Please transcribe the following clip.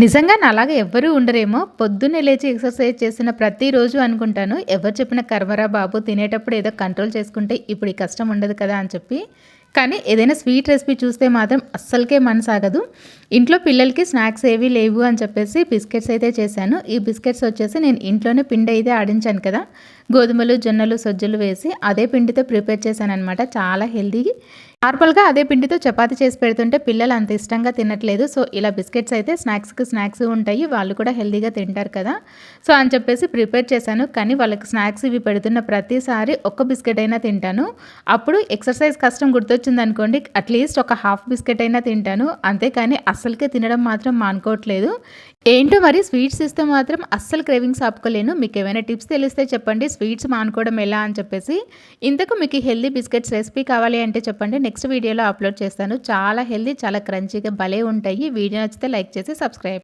నిజంగా నాలాగా ఎవ్వరూ ఉండరేమో? పొద్దున్నే లేచి ఎక్సర్సైజ్ చేసిన ప్రతిరోజు అనుకుంటాను. ఎవరు చెప్పిన కర్మరా బాబు తినేటప్పుడు ఏదో కంట్రోల్ చేసుకుంటే ఇప్పుడు ఈ కష్టం ఉండదు కదా అని చెప్పి. కానీ ఏదైనా స్వీట్ రెసిపీ చూస్తే మాత్రం అస్సలకే మనసాగదు ఇంట్లో పిల్లలకి స్నాక్స్ ఏవి లేవు అని చెప్పేసి బిస్కెట్స్ అయితే చేశాను. ఈ బిస్కెట్స్ వచ్చేసి నేను ఇంట్లోనే పిండి అయితే ఆడించాను కదా. గోధుమలు జొన్నలు సజ్జలు వేసి అదే పిండితో ప్రిపేర్ చేశాను అనమాట చాలా హెల్దీ. నార్మల్గా అదే పిండితో చపాతి చేసి పెడుతుంటే పిల్లలు అంత ఇష్టంగా తినట్లేదు. సో ఇలా బిస్కెట్స్ అయితే స్నాక్స్కి స్నాక్స్ ఉంటాయి. వాళ్ళు కూడా హెల్దీగా తింటారు కదా. సో అని చెప్పేసి ప్రిపేర్ చేశాను. కానీ వాళ్ళకి స్నాక్స్ ఇవి పెడుతున్న ప్రతిసారి ఒక్క బిస్కెట్ అయినా తింటాను. అప్పుడు ఎక్సర్సైజ్ కష్టం గుర్తొచ్చింది అనుకోండి. అట్లీస్ట్ ఒక హాఫ్ బిస్కెట్ అయినా తింటాను. అంతేకాని అస్సలకే తినడం మాత్రం మానుకోవట్లేదు. ఏంటో మరి స్వీట్స్ ఇస్తే మాత్రం అస్సలు క్రేవింగ్స్ ఆపుకోలేను. మీకు ఏమైనా టిప్స్ తెలిస్తే చెప్పండి. స్వీట్స్ మానుకోవడం ఎలా అని చెప్పేసి ఇంతకు మీకు హెల్దీ బిస్కెట్స్ రెసిపీ కావాలి అంటే చెప్పండి. నెక్స్ట్ వీడియోలో అప్లోడ్ చేస్తాను. చాలా హెల్దీ చాలా క్రంచీగా భలే ఉంటాయి. వీడియో నచ్చితే లైక్ చేసి సబ్స్క్రైబ్